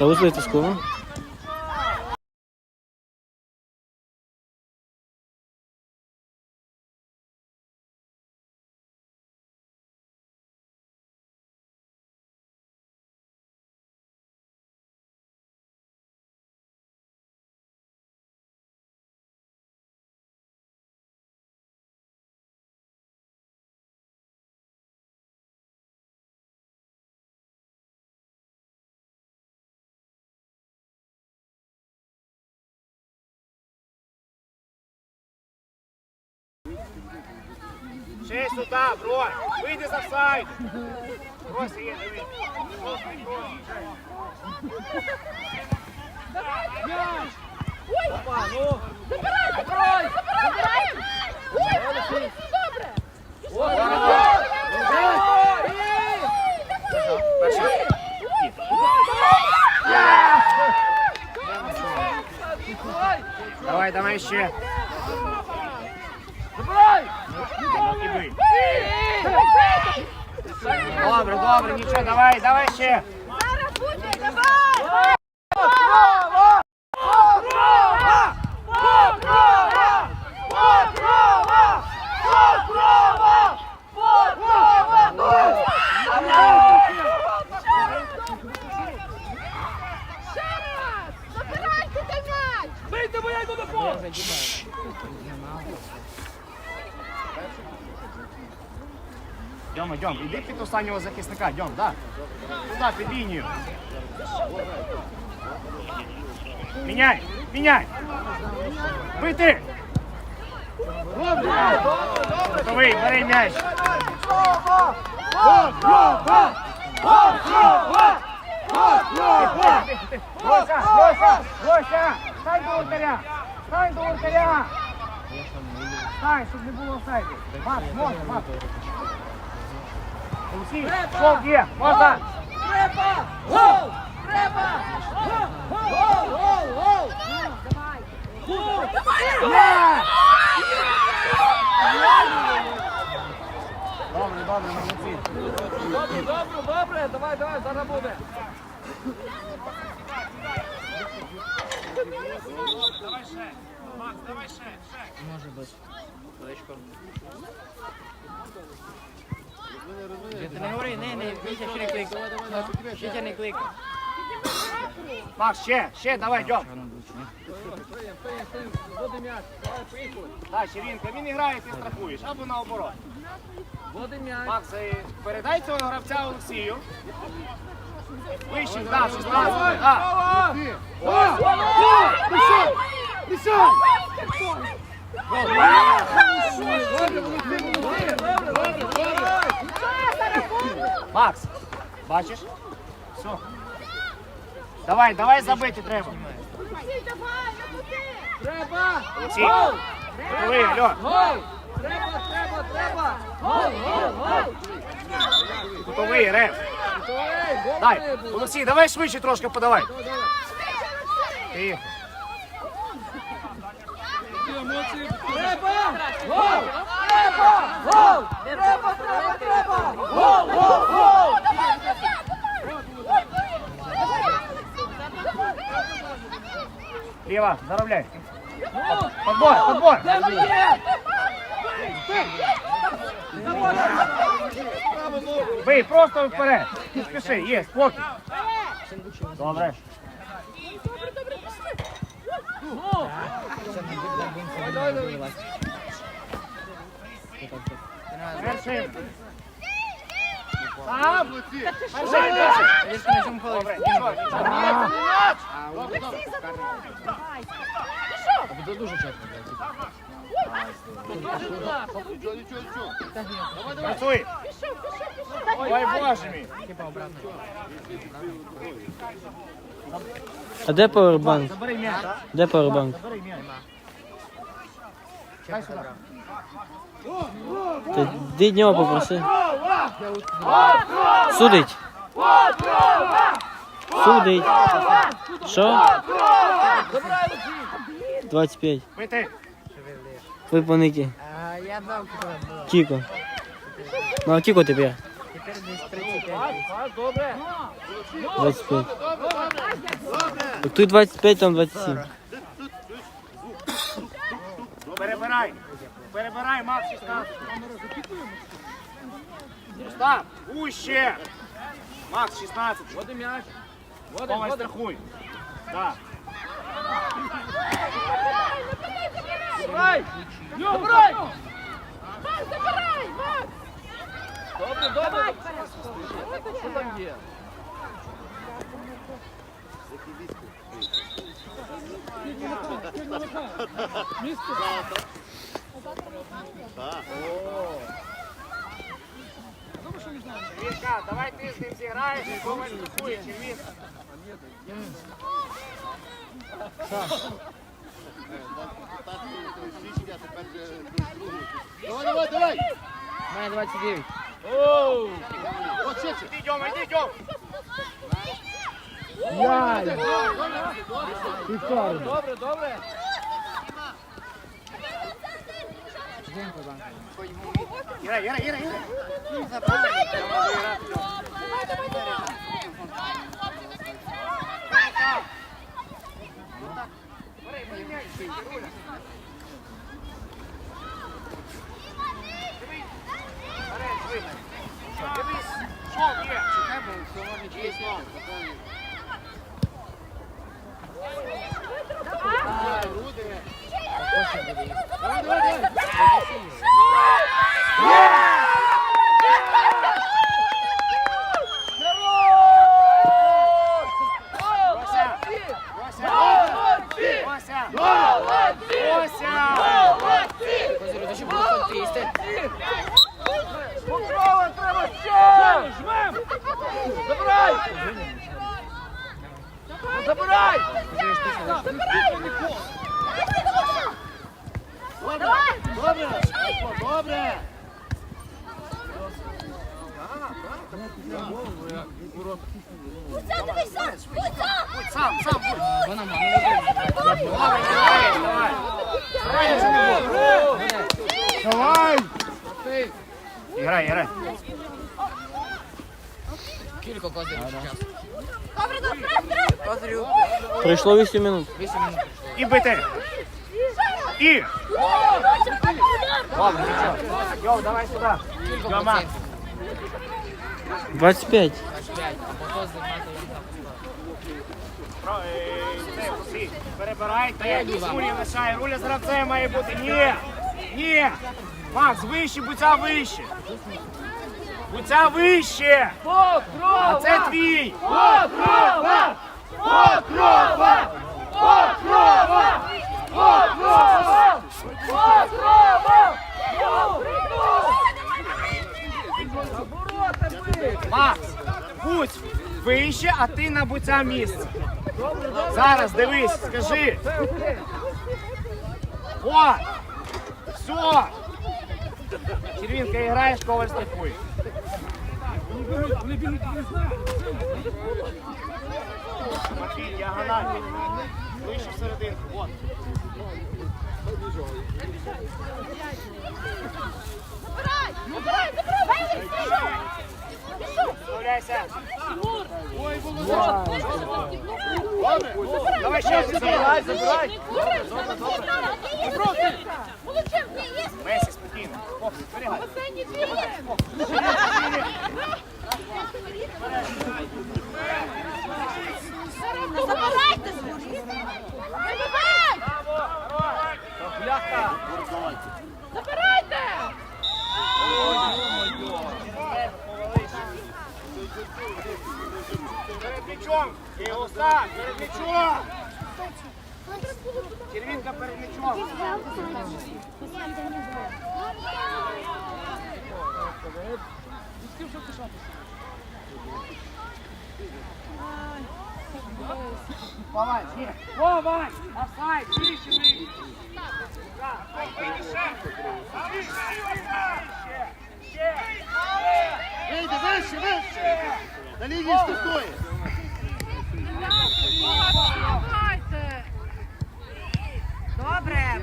Та узлити скоро. Ще сюди, бро. Вийди за сайт. Брось є, диви. Опа, ну. Забирай, забирай, забирай! Ой, добре, добре! Давай, давай ще. І бий. Добре, добре, нічого, давай, давай ще. Зараз буде, давай! Ще раз! Забирайте той м'яч! Бийте, бо я йду до! Дьома, Дьом, іди під останнього захисника, Дьом, да. Туди, під лінію. Міняй, міняй. Бити. Готовий, бери м'яч. Лося, Лося, Лося, стань до воротаря, стань до воротаря. Стань, щоб не було офсайду. Макс, можна, Макс. Олексій, що є, можна. Треба! Гол! Треба! Гол! Гол! Гол! Гол! Є! Добре, добре, молодці. Добре, добре, добре, давай, давай, зараз буде. Давай ще. Макс, давай ще, ще. Ти не говори, не, не, Вітя ще не кликав. Вітя не кликав. Макс, ще, ще, давай, Дьом. Води м'яч, давай, поїхали. Так, Червінка, він грає, ти страхуєш, або наоборот. Води м'яч. Макс, е, передай цього гравця Олексію. Вище, да, 16. А, Макс, бачиш? Все. Давай, давай забити треба. Треба! Олексій, Гол! Треба, треба, треба! Гол, гол, гол! Рев. Дай. Олексій, давай швидше трошки подавай. Давай, давай. Ти. Треба! Гол! Треба! Гол! Треба, треба, треба! Гол, гол, гол! Ліва, заробляй. Подбор, подбор. Ви просто вперед. Не спіши, є, спокій. Добре. Давай, давай, давай. Перший. Сам. Перший, перший. Добре, нічого. Олексій, забирай! Працюй. Ой, боже мій. А де пауербанк? Де пауербанк? Забери м'яч. Дай сюди. Ти нього попроси. Судить. Судить. Що? 25. Бити. Ви поники. Кіко. Ну, а Кіко тепер. 24, десь 35. Пас, пас, добре. 25. Тут 25, там 27. Перебирай. Перебирай, Макс 16. Став. Уще. Макс 16. Води м'яч. Води, Давай, води. страхуй. Так. Забирай! Забирай! Макс, забирай, Макс! Добре, добре. Що там є? Вітка, давай ти з ним зіграєш, і Кома страхує, чи він. Давай, давай, давай! У мене 29. Оу! Іди, Дьома, Добре, добре. Грай, грай, грай, грай. Давай, давай, давай! Дивись, що є? Вася! Вася! Вася! Вася! Козирю, то ще було футболісти. Покрова треба ще! Жмем! Забирай! Ну, Забирай! Добре! Добре! Будь сам, сам будь. Вона мама. Давай, давай. Давай, я не буду. Давай! Играй, играй. Кілька козирів зараз. Добре, добре, добре! Козирю. Пройшло 8 минут. 8 минут. І бити. І. Ладно. Йоу, давай сюди. Кілька 25. 25. Або козир мати. Про- е, Перебирайте. Рулі лишає. Руля з гравцем має бути. Ні. Ні. Макс, вище, буця вище. Буця вище. А це твій. Покрова! Покрова! Покрова! Покрова! Покрова! Макс, будь вище, а ти на буця місце. Зараз дивись, скажи. О! Все! Червінка граєш, коваль страхує. Матвій, діагональ. Вище в серединку. Вот. Забирай! Забирай, забирай! Пішов! Вставляйся. Добре! Давай ще Забирай, забирай! Молодчик, ні, є! Месі, спокійно. Хлопці, зберігай. Останні дві хвилини! Забирайте! Забирай! Забирайте! Перед м'ячом. Іоса, перед м'ячом. Червінка перед м'ячом. Вище, стартує! Добре!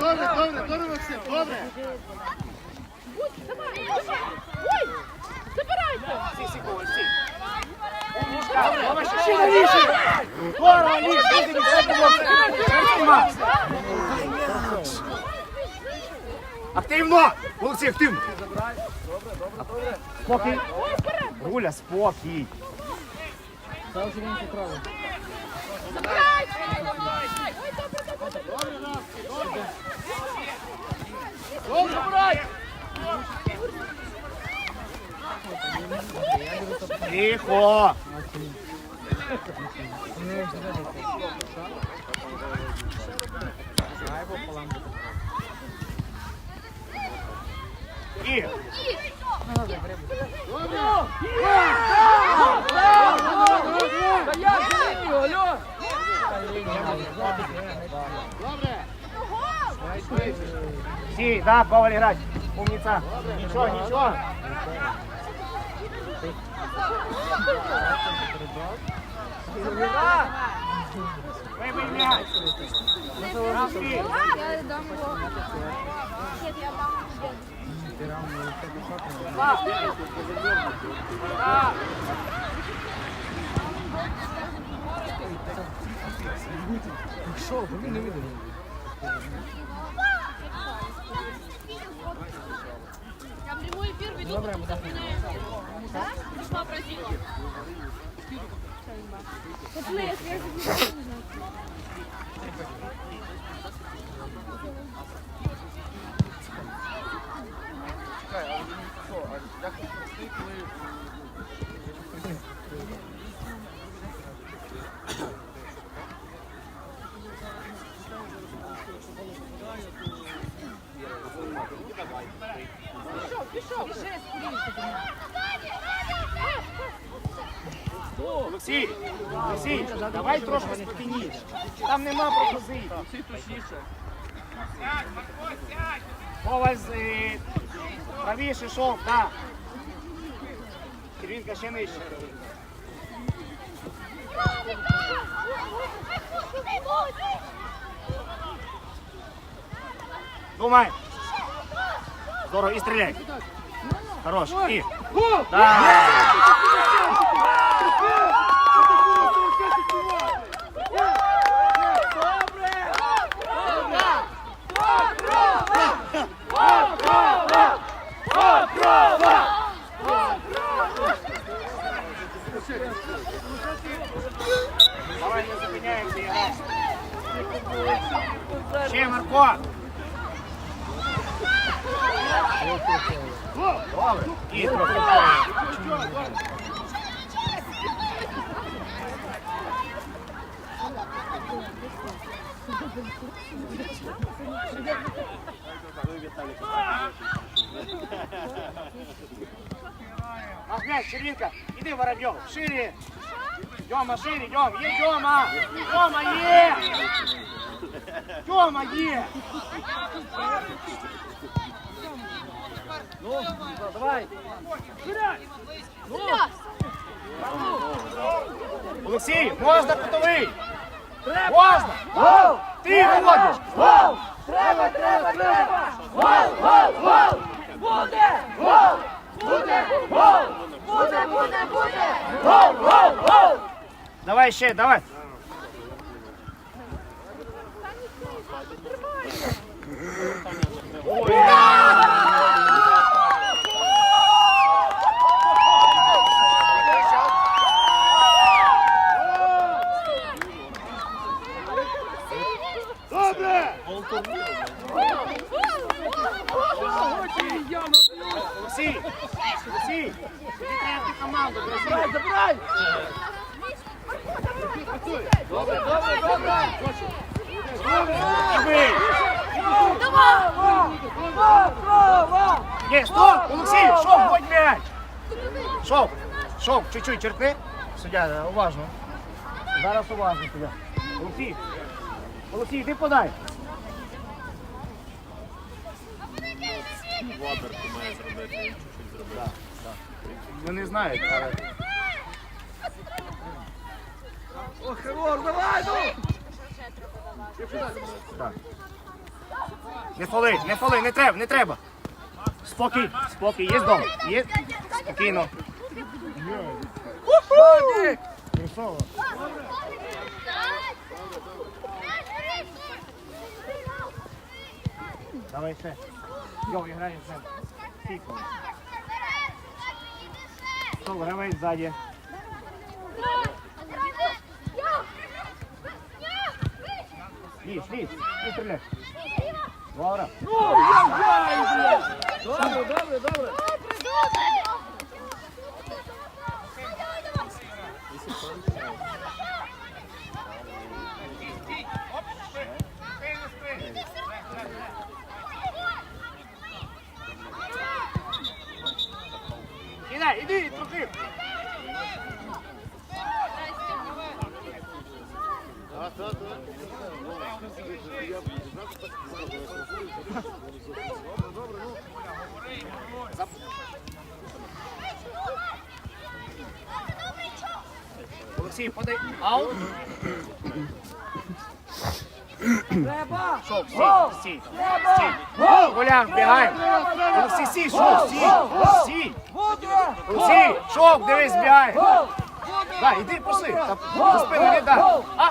Добре, добре, правіше! Здорово, Ліш, Активно! Молодці, активно! Спокій! Руля, спокій! Добре, брать! Тихо! І? Добре! всі, да, Павел грати. Умніця. Нічого, нічого. Вибий м'яч. Рамки. Я дам його. Нет, я дам. Да. Я прямой эфир веду. Добре, Да? Пришла просила. Пацаны, я связь я знаю. давай трошки спокійніше. Там нема пропозицій. Всі точніше. Коваль з е, правіше шов, так. Червінка ще нижче. Думай. Здорово, і стріляй. Хорош. І. Да. Давай не зупиняємося, і граємо. Ще, Марко. Добре. Махмяч, Червінка, іди, Воробйов, шире. Дьома, шире, Дьом, є Дьома. Дьома, є. Дьома, є. Ну, давай. Олексій, можна кутовий. Можна. Ти виводиш. Треба, треба, треба! Гол, гол, гол! Буде! Гол! Буде! Гол! Буде, буде, буде! Гол, гол, гол! Давай ще, давай. Добре! Чуть-чуть черкни. Суддя, уважно. Зараз уважно суддя. Олексій, Олексій, ти подай. Вони знають, але... Ох, Хевор, давай, ну! Не фоли, не фоли, не треба, не треба. Спокій, спокій, є. Є. Спокійно. Красава! Давай ще. Йо, грає ще. Тихо. Сол, гравай ззаді. Ліс, ліс, не стріляй. Добре. Добре, добре, добре. Добре, добре. Іди, іди, трохи. Так, так, Олексій, подай. Аут. Треба! Шов, стій, стій. Стій. Гулян, бігай. Олексій, стій, шов. Стій. Буде! Олексій, шов, дивись, бігай. Гол! Да, іди, пошли. Та За спину не дай. А,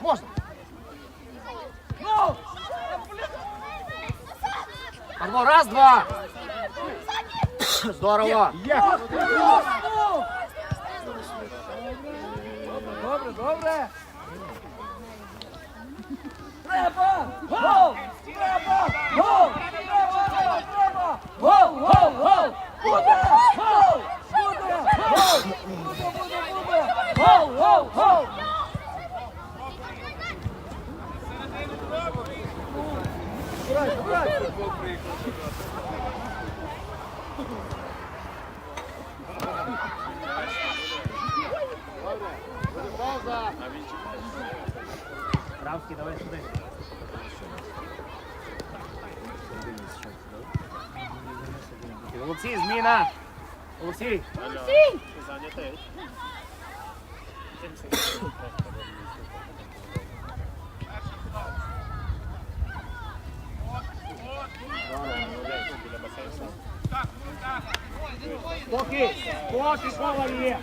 можна. Одно, раз, два. Здорово. Добре, добре! Треба! Гол! Треба! Гол! Треба! Треба! Гол! Гол! Гол! Буде! Гол! Буде! Гол! Буде, буде, буде! Гол! Гол! Гол! Кравський, давай сюди. Олексій, зміна. Олексій. Поки, поки кола є.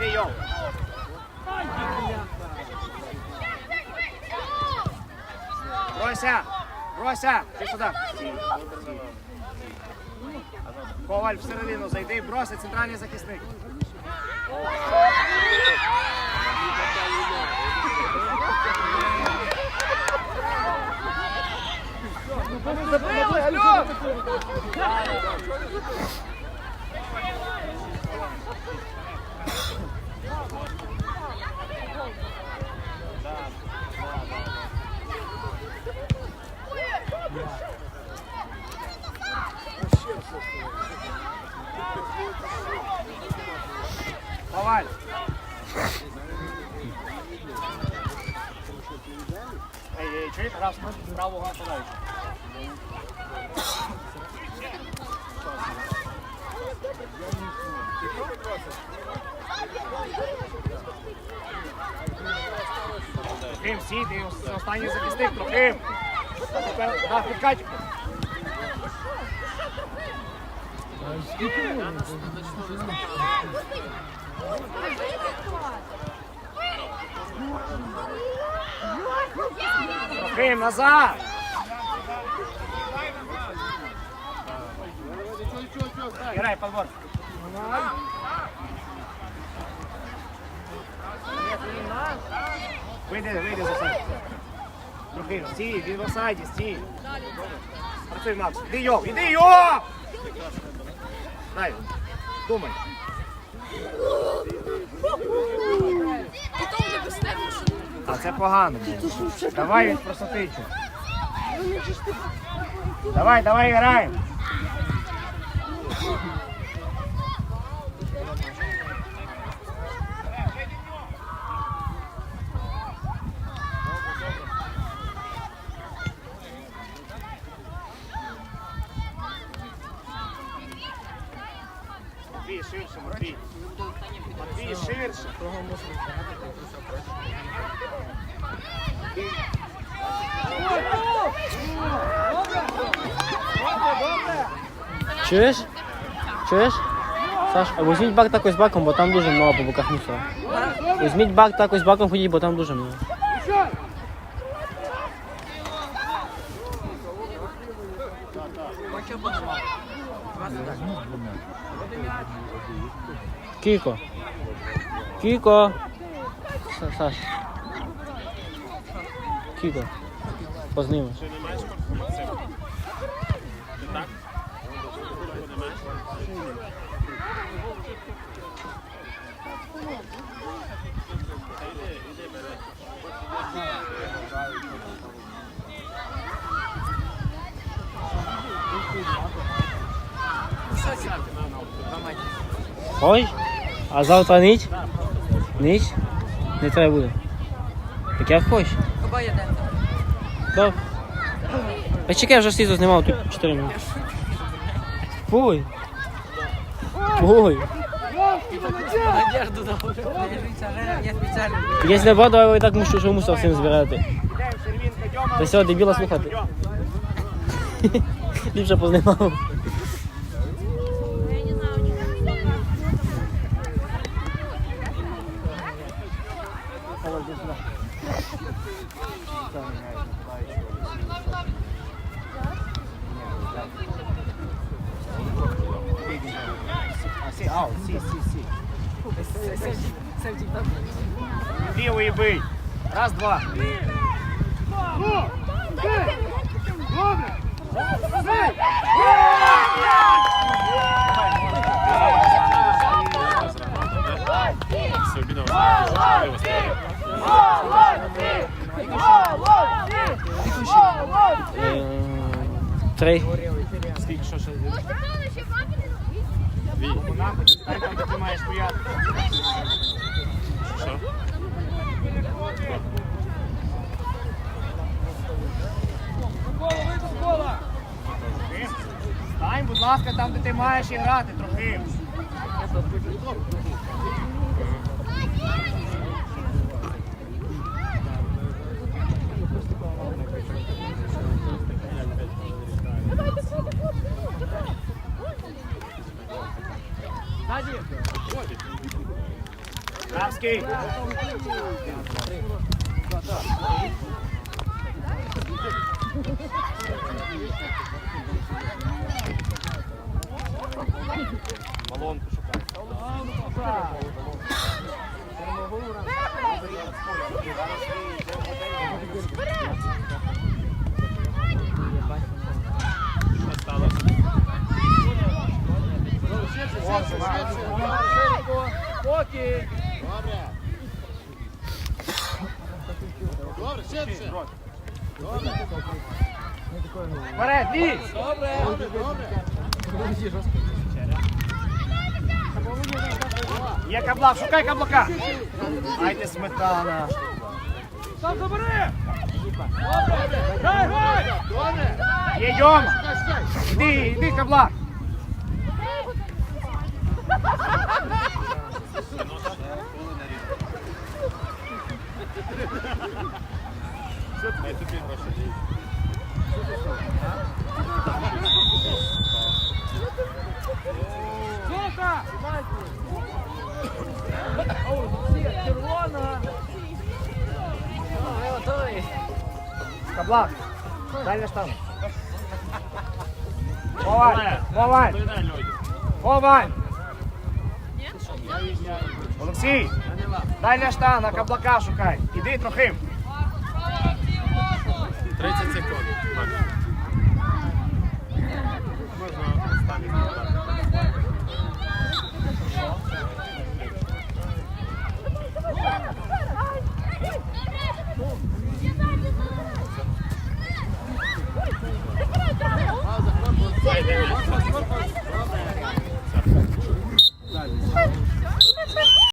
Іди, йо. Рося! Рося! Ти сюди. Коваль всередину зайди, броси, центральний захисник. Забили, алло. Коваль. Ей, ей, чуєш? Раз, правого нападаючого. Трохим, ос- останній захисник, трохим. Тепер, да, підкатик. Трохим, назад. Нічого, нічого, нічого, так. Грай, подбор. Вийди, вийди за себе. Трохи, стій, він в осаді, стій. Працюй, Макс. Іди йо, іди йо! Дай, думай. А це погано. було. Давай він просто. Давай, давай граємо. Матвій, ширше, Матвій. Матвій, ширше. ширше. Чуєш? Чуєш? Саш, а візьміть бак також з баком, бо там дуже много по боках мусора. Візьміть бак також з баком ходіть, бо там дуже много. Кіко. Кіко. Саш. Кіко. Познімеш. Ой, а завтра ніч? Ніч? Не треба буде. Так як хочеш. Добре. А чекай, я вже слізу знімав тут 4 минути. Ой. Ой. Надежду. Я спеціально. Давай так мушу, що мусив всім збирати. Та все, дебіла слухати. Ліпше познімав. Лівий бий. Раз, два. Е, Три. Скільки що ще? Там, де ти маєш стояти. Стань, де ти і грати трохи. Кравський. Балонку шукай. Добре. Добре, ширше. Добре. Вперед, лізь! Добре, добре. Є каблак, шукай каблака. Ай ти сметана. Сам забери! Добре. Є Йома! Шукай, шукай. Іди, іди, каблак! Каблак! Дальня штангу. Ховай! Ховай! Ховай! Олексій! дай ляшта, на каблака шукай. Іди трохи. 30 секунд.